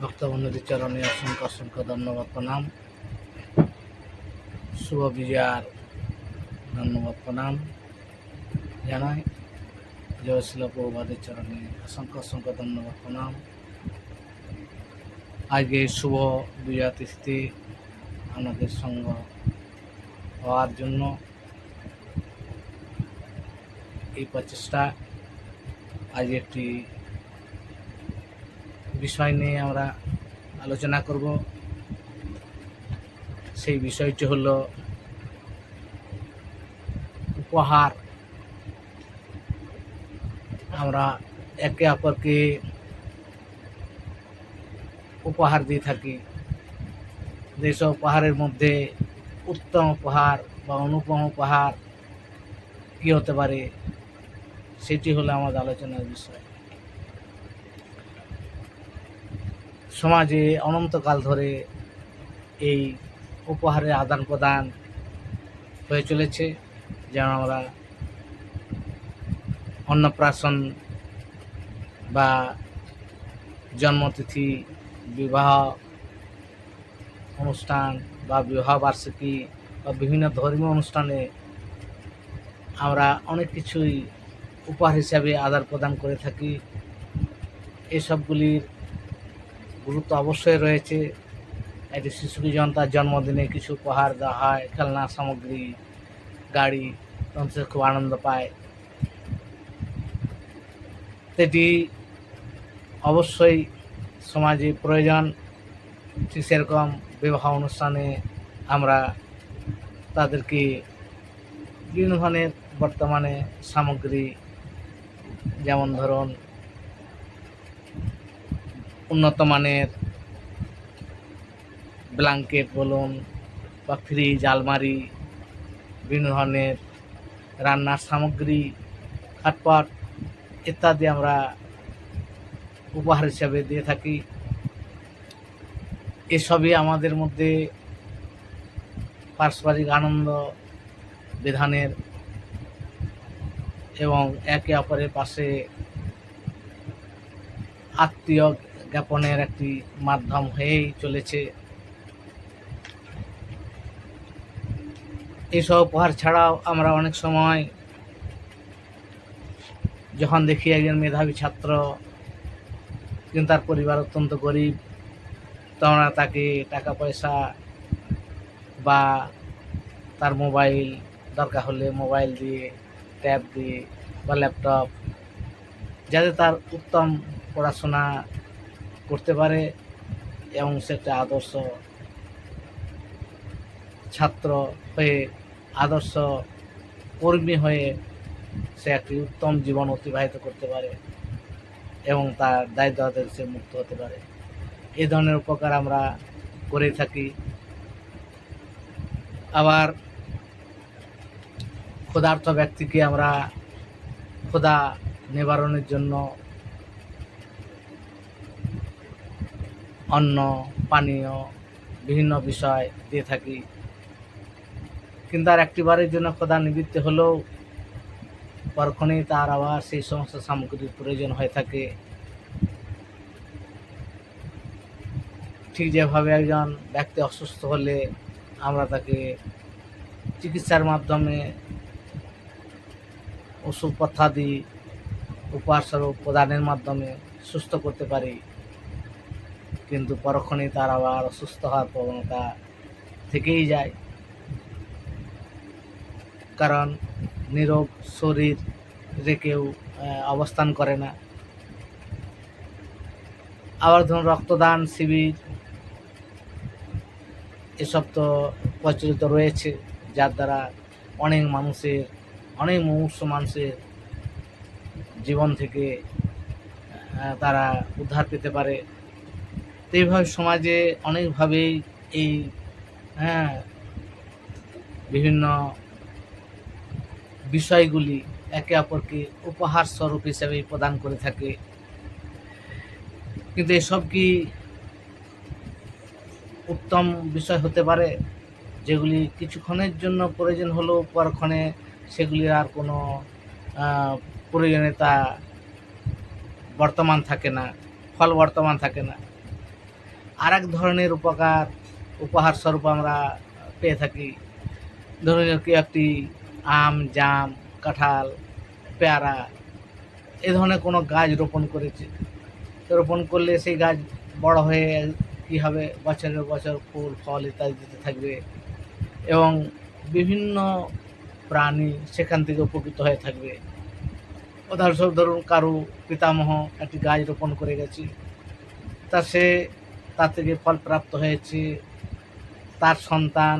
ভক্তবন্ধুদের চরণে অসংখ্য অসংখ্য ধন্যবাদ, প্রণাম। শুভ বিজয়ার ধন্যবাদ, প্রণাম জানাই। জয়শিল প্রভুবাদের চরণে অসংখ্য অসংখ্য ধন্যবাদ, প্রণাম। আজকে শুভ বিজয়া তিথিতে আমাদের সঙ্গ হওয়ার জন্য এই প্রচেষ্টা আজ একটি বিষয় নিয়ে আমরা আলোচনা করব। সেই বিষয়টি হলো উপহার। আমরা একে অপরকে উপহার দিয়ে থাকি। যেসব উপহারের মধ্যে উত্তম উপহার বা অনুপম উপহার কী হতে পারে, সেটি হলো আমাদের আলোচনার বিষয়। সমাজে অনন্তকাল ধরে এই উপহারের আদান প্রদান হয়ে চলেছে যেমন আমরা অন্নপ্রাশন বা জন্মতিথি, বিবাহ অনুষ্ঠান বা বিবাহ বার্ষিকী বা বিভিন্ন ধর্মীয় অনুষ্ঠানে আমরা অনেক কিছুই উপহার হিসাবে আদান প্রদান করে থাকি। এসবগুলির গুরুত্ব অবশ্যই রয়েছে। একটি শিশুকে যখন তার জন্মদিনে কিছু উপহার দেওয়া হয়, খেলনা, সামগ্রী, গাড়ি, তখন সে খুব আনন্দ পায়। এটি অবশ্যই সমাজে প্রয়োজন। ঠিক সেরকম বিবাহ অনুষ্ঠানে আমরা তাদেরকে বিভিন্ন ধরনের বর্তমানে সামগ্রী, যেমন ধরুন উন্নত মানের ব্ল্যাঙ্কেট বলুন বা ফ্রিজ, আলমারি, বিভিন্ন ধরনের রান্নার সামগ্রী, খাটপাট ইত্যাদি আমরা উপহার হিসাবে দিয়ে থাকি। এসবই আমাদের মধ্যে পারস্পরিক আনন্দ বিধানের এবং একে অপরের পাশে আত্মীয় জ্ঞাপনের একটি মাধ্যম হয়েই চলেছে। এসব উপহার ছাড়াও আমরা অনেক সময় যখন দেখি একজন মেধাবী ছাত্র, কিন্তু তার পরিবার অত্যন্ত গরিব তখন আমরা তাকে টাকা, পয়সা বা তার মোবাইল দরকার হলে মোবাইল দিয়ে, ট্যাব দিয়ে বা ল্যাপটপ, যাতে তার উত্তম পড়াশোনা করতে পারে এবং সেটা আদর্শ ছাত্র হয়ে, আদর্শ কর্মী হয়ে সে একটি উত্তম জীবন অতিবাহিত করতে পারে এবং তার দায়িত্ব থেকে সে মুক্ত হতে পারে। এই ধরনের উপকার আমরা করে থাকি। আবার ক্ষুধার্ত ব্যক্তিকে আমরা ক্ষুধা নিবারণের জন্য অন্ন, পানীয়, বিভিন্ন বিষয় দিয়ে থাকি। কিন্তু আর একটিবারের জন্য ক্ষুধা নিবৃত্ত হলেও পরক্ষণেই তার আবার সেই সমস্ত সামগ্রীর প্রয়োজন হয়ে থাকে। ঠিক যেভাবে একজন ব্যক্তি অসুস্থ হলে আমরা তাকে চিকিৎসার মাধ্যমে ওষুধপত্রাদি উপহার প্রদানের মাধ্যমে সুস্থ করতে পারি। কিন্তু পরক্ষণেই তার আবার অসুস্থ হওয়ার প্রবণতা থেকেই যায়। কারণ নিরোগ শরীর কেউ অবস্থান করে না। আবার ধরুন রক্তদান শিবির এসব তো প্রচলিত রয়েছে, যার দ্বারা অনেক মানুষের, অনেক মুমূর্ষ মানুষের জীবন থেকে তারা উদ্ধার পেতে পারে। তো এইভাবে সমাজে অনেকভাবেই এই হ্যাঁ বিভিন্ন বিষয়গুলি একে অপরকে উপহার স্বরূপ হিসেবে প্রদান করে থাকে। কিন্তু এসব কি উত্তম বিষয় হতে পারে? যেগুলি কিছুক্ষণের জন্য প্রয়োজন হলেও পরক্ষণে সেগুলি আর কোনো প্রয়োজনীয়তা বর্তমান থাকে না, ফল বর্তমান থাকে না। আর এক ধরনের উপকার, উপহার স্বরূপ আমরা পেয়ে থাকি। ধরুন কি একটি আম, জাম, কাঁঠাল, পেয়ারা, এ ধরনের কোনো গাছ রোপণ করেছে। রোপণ করলে সেই গাছ বড় হয়ে কী হবে? বছরের বছর ফুল, ফল ইত্যাদি দিতে থাকবে এবং বিভিন্ন প্রাণী সেখান থেকে উপকৃত হয়ে থাকবে। উদাহরণস্বরূপ ধরুন কারু, পিতামহ একটি গাছ রোপণ করে গেছে। তা সে তার থেকে ফল প্রাপ্ত হয়েছে। তার সন্তান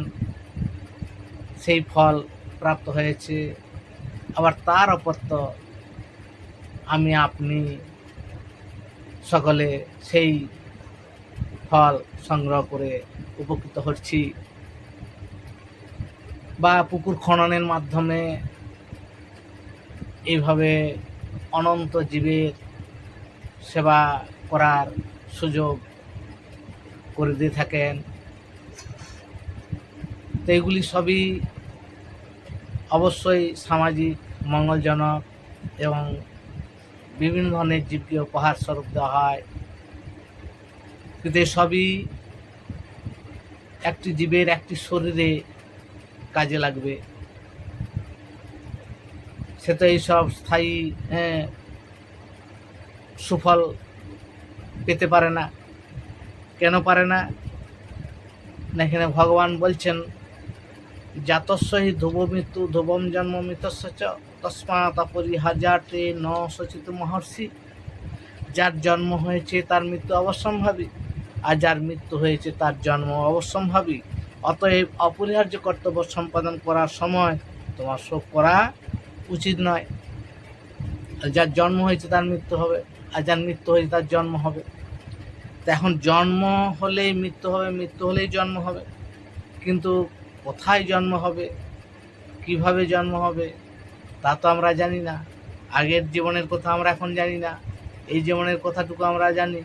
সেই ফল প্রাপ্ত হয়েছে। আবার তার অপত্য আমি আপনি সকলে সেই ফল সংগ্রহ করে উপকৃত হচ্ছি। বা পুকুর খননের মাধ্যমে এইভাবে অনন্ত জীবের সেবা করার সুযোগ করে দিয়ে থাকেন। তো এগুলি সবই অবশ্যই সামাজিক, মঙ্গলজনক এবং বিভিন্ন ধরনের জীবকে উপহার স্বরূপ দেওয়া হয়। কিন্তু সবই একটি জীবের একটি শরীরে কাজে লাগবে। সে তো এইসব স্থায়ী সুফল পেতে পারে না। কেন পারে না? এখানে ভগবান বলছেন জাতস্বহি ধ্রুব মৃত্যু ধ্রুবম জন্ম মৃতস্য চ, তস্মাৎ অপরিহার্যাতে ন সচিত মহর্ষি। যার জন্ম হয়েছে তার মৃত্যু অবশ্যম্ভাবী আর যার মৃত্যু হয়েছে তার জন্ম অবশ্যম্ভাবী অতএব অপরিহার্য কর্তব্য সম্পাদন করার সময় তোমার শোক করা উচিত নয়। যার জন্ম হয়েছে তার মৃত্যু হবে, আর যার মৃত্যু হয়েছে তার জন্ম হবে। তা এখন জন্ম হলেই মৃত্যু হবে, মৃত্যু হলেই জন্ম হবে। কিন্তু কোথায় জন্ম হবে, কীভাবে জন্ম হবে, তা তো আমরা জানি না। আগের জীবনের কথা আমরা এখন জানি না। এই জীবনের কথাটুকু আমরা জানি।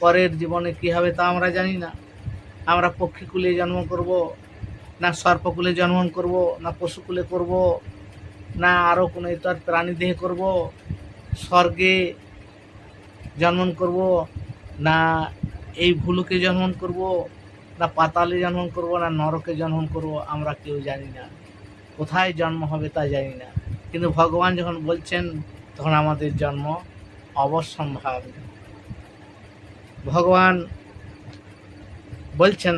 পরের জীবনে কী হবে তা আমরা জানি না। আমরা পক্ষীকুলে জন্ম করব, না সর্পকুলে জন্ম করব, না পশুকুলে করব, না আরও কোনো ইতর প্রাণী দেহে করব, স্বর্গে জন্ম করব না এই ভুলুকে জন্ম করব, না পাতালে জন্ম করব, না নরকে জন্ম করব, আমরা কেউ জানি না। কোথায় জন্ম হবে তা জানি না। কিন্তু ভগবান যখন বলছেন, তখন আমাদের জন্ম অবশ্যম্ভাব ভগবান বলছেন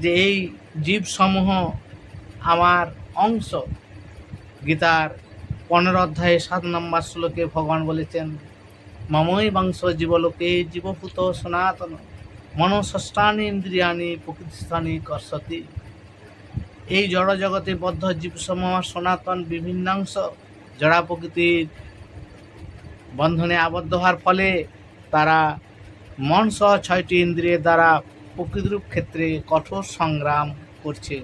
যে এই জীবসমূহ আমার অংশ। গীতার পনেরো অধ্যায়ে সাত নম্বর শ্লোকে ভগবান বলেছেন মমই বংশ জীবলোকে জীবভূত সনাতন। মনষষ্ঠানি ইন্দ্রিয়ানি প্রকৃতিস্থানী কর্ষতি। এই জড় জগতে বদ্ধ জীবসমূহ সনাতন বিভিন্নাংশ। জড়া প্রকৃতির বন্ধনে আবদ্ধ হওয়ার ফলে তারা মন সহ ছয়টি ইন্দ্রিয়ের দ্বারা প্রকৃতিরূপ ক্ষেত্রে কঠোর সংগ্রাম করছে।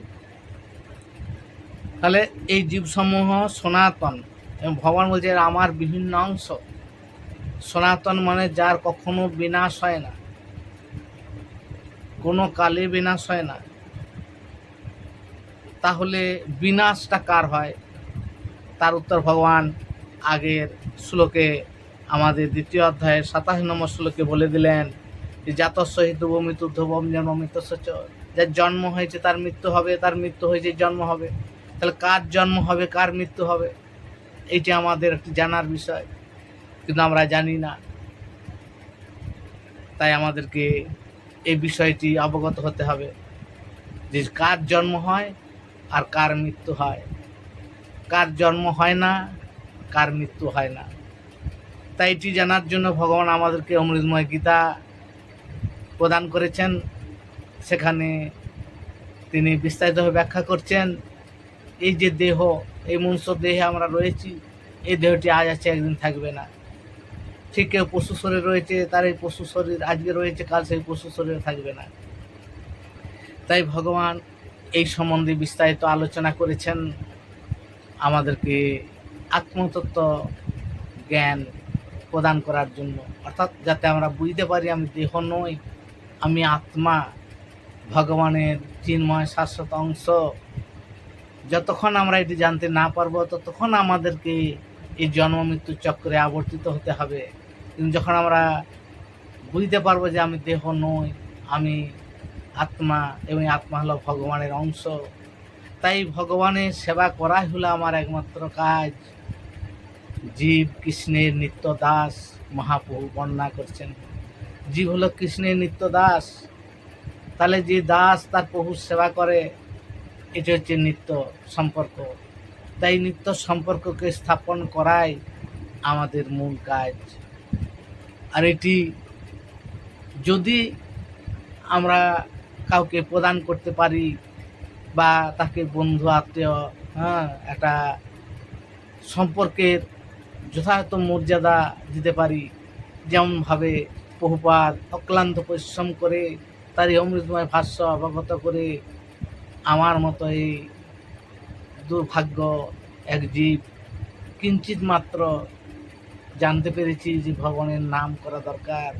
তাহলে এই জীবসমূহ সনাতন এবং ভগবান বলছে আমার বিভিন্ন অংশ। সনাতন মানে যার কখনো বিনাশ হয় না। কোনো কালে বিনাশ হয় না। তাহলে বিনাশটা কার হয়? তার উত্তর ভগবান আগের শ্লোকে আমাদের দ্বিতীয় অধ্যায়ের সাতাশ নম্বর শ্লোকে বলে দিলেন যে জাতস্বহি ধ্রুব মৃত্যু ধ্রুবম জন্ম মৃত্যুস্য চ। যার জন্ম হয়েছে তার মৃত্যু হবে, তার মৃত্যু হয়েছে জন্ম হবে। তাহলে কার জন্ম হবে, কার মৃত্যু হবে? এইটি আমাদের একটি জানার বিষয়। কিন্তু আমরা জানি না। তাই আমাদেরকে এই বিষয়টি অবগত হতে হবে যে কার জন্ম হয় আর কার মৃত্যু হয়। কার জন্ম হয় না, কার মৃত্যু হয় না। তাই এটি জানার জন্য ভগবান আমাদেরকে অমৃতময় গীতা প্রদান করেছেন। সেখানে তিনি বিস্তারিতভাবে ব্যাখ্যা করছেন, এই যে দেহ, এই মনুষ্য দেহে আমরা রয়েছি, এই দেহটি আজ আছে, একদিন থাকবে না। ঠিক কেউ পশু শরীর রয়েছে, তার এই পশু শরীর আজকে রয়েছে, কাল সেই পশু শরীরে থাকবে না। তাই ভগবান এই সম্বন্ধে বিস্তারিত আলোচনা করেছেন। আমাদেরকে আত্মতত্ত্ব জ্ঞান প্রদান করার জন্য। অর্থাৎ যাতে আমরা বুঝতে পারি, আমি দেহ নই, আমি আত্মা, ভগবানের চিন্ময় শাশ্বত অংশ। যতক্ষণ আমরা এটি জানতে না পারব, ততক্ষণ আমাদেরকে এই জন্ম মৃত্যু চক্রে আবর্তিত হতে হবে। কিন্তু যখন আমরা বুঝতে পারব যে আমি দেহ নই, আমি আত্মা এবং আত্মা হলো ভগবানের অংশ, তাই ভগবানের সেবা করাই হলো আমার একমাত্র কাজ। জীব কৃষ্ণের নিত্য দাস, মহাপ্রভু বর্ণনা করছেন। জীব হলো কৃষ্ণের নিত্য দাস, তাহলে যে দাস তার প্রভুর সেবা করে, এটি হচ্ছে নিত্য সম্পর্ক। তাই নিত্য সম্পর্ককে স্থাপন করাই আমাদের মূল কাজ। আর এটি যদি আমরা কাউকে প্রদান করতে পারি বা তাকে বন্ধু, আত্মীয় হ্যাঁ একটা সম্পর্কের যথাযথ মর্যাদা দিতে পারি, যেমনভাবে বহুপাত অক্লান্ত পরিশ্রম করে তারই অমৃতময় ভাষ্য অবগত করে আমার মতো এই দুর্ভাগ্য এক জীব কিঞ্চিত মাত্র জানতে পেরেছি যে ভগবানের নাম করা দরকার,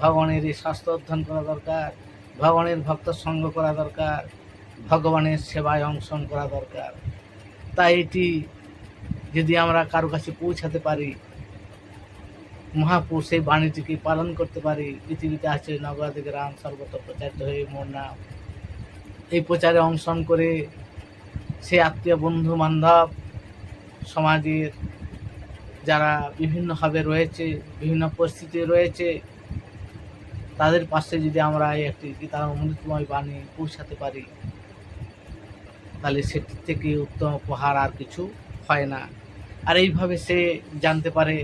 ভগবানের এই শাস্ত্র অধ্যয়ন করা দরকার, ভগবানের ভক্ত সঙ্গ করা দরকার, ভগবানের সেবায় অংশগ্রহণ করা দরকার। তাই এটি যদি আমরা কারও কাছে পৌঁছাতে পারি, মহাপুরুষ এই বাণীটিকে পালন করতে পারি, পৃথিবীতে আছে নগরাদি গ্রাম সর্বত্র প্রচারিত হয়ে মোর নাম। এই প্রচারে অংশগ্রহণ করে সে আত্মীয় বন্ধু বান্ধব সমাজের যারা বিভিন্নভাবে রয়েছে, বিভিন্ন পরিস্থিতি রয়েছে, তাদের পাশে যদি আমরা একটি গীতার অমৃতময় বাণী পৌঁছাতে পারি, তাহলে সেটির থেকে উত্তম উপহার আর কিছু হয় না। আর এইভাবে সে জানতে পারে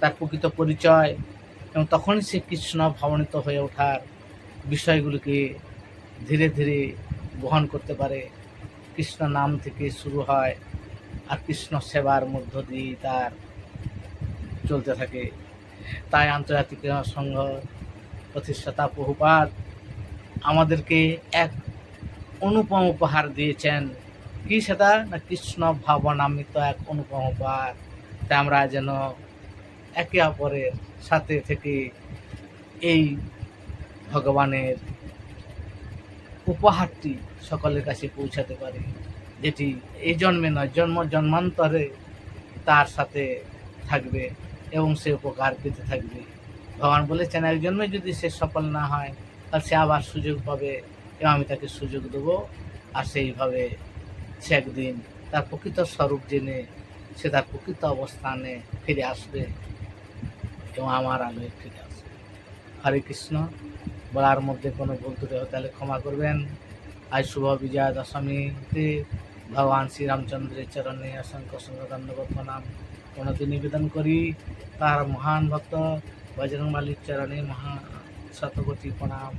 তার প্রকৃত পরিচয় এবং তখনই সে কৃষ্ণ ভাবনিত হয়ে ওঠার বিষয়গুলিকে ধীরে ধীরে বহন করতে পারে। কৃষ্ণ নাম থেকে শুরু হয় আর কৃষ্ণ সেবার মধ্য দিয়ে তার চলতে থাকে। তাই আন্তর্জাতিক সংঘ প্রতিষ্ঠাতা বহুপাত আমাদেরকে এক অনুপম উপহার দিয়েছেন। কি সেটা? না কৃষ্ণ ভাবনামিত এক অনুপম উপহার। তাই আমরা যেন একে অপরের সাথে থেকে এই ভগবানের উপহারটি সকলের কাছে পৌঁছাতে পারি। যেটি এই জন্মে নয়, জন্ম জন্মান্তরে তার সাথে থাকবে। এবং সে উপকার পেতে থাকবে। ভগবান বলেছেন এক জন্মে যদি সে সফল না হয়, তাহলে সে আবার সুযোগ পাবে এবং আমি তাকে সুযোগ দেবো। আর সেইভাবে সে একদিন তার প্রকৃত স্বরূপ জেনে সে তার প্রকৃত অবস্থানে ফিরে আসবে এবং আমার আলোয় ফিরে আসবে। হরে কৃষ্ণ, বলার মধ্যে কোনো ভুল ত্রুটি তাহলে ক্ষমা করবেন। আজ শুভ বিজয়া দশমীতে ভগবান শ্রীরামচন্দ্রের চরণে অসংখ্য অসংখ্য ধন্যবাদ প্রণাম। প্রণতি নিবেদন করি। তার মহান ভক্ত, বজরং মালিক চরণে মহা শতকোটি প্রণাম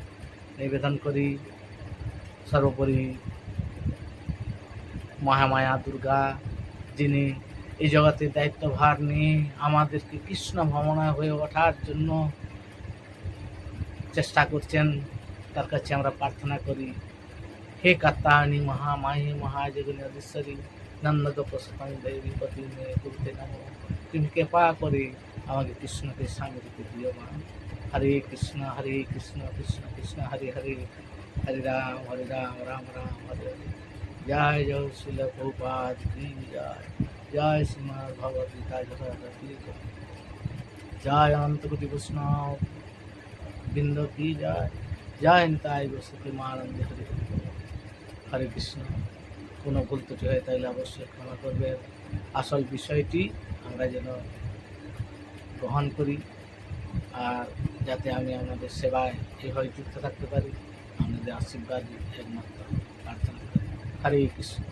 নিবেদন করি। সর্বোপরি মহামায়া দুর্গা, যিনি এই জগতের দায়িত্বভার নিয়ে আমাদেরকে কৃষ্ণ ভ্রমণায় হয়ে ওঠার জন্য চেষ্টা করছেন, তার কাছে আমরা প্রার্থনা করি। হে কাত্তায়নী মহামায়ী মহাজগনী অধীশ্বরী নন্দক প্রসন্ন দেবী পতি মেয়ে করতে নাম তুমি কৃপা করে আমাকে কৃষ্ণকে স্বামী রূপে দিও মা হরে কৃষ্ণ হরে কৃষ্ণ কৃষ্ণ কৃষ্ণ হরে হরে হরে রাম হরে রাম রাম রাম হরে হরে জয় জয় শিল প্রভুপাদ কি জয় জয় শ্রীমদ ভগবদ গীতা যথাযথ কি জয়। জয় অনন্ত কোটি বৈষ্ণব বৃন্দ কি জয় জয় নিতাই বসতি মহানন্দে হরে হরে হরে কৃষ্ণ কোনো ভুল ত্রুটি হয় তাহলে অবশ্যই ক্ষমা করবে আসল বিষয়টি আমরা যেন গ্রহণ করি আর যাতে আমি আমাদের সেবায় এভাবে যুক্ত থাকতে পারি, আমাদের আশীর্বাদ, একমাত্র প্রার্থনা করি। হরে কৃষ্ণ।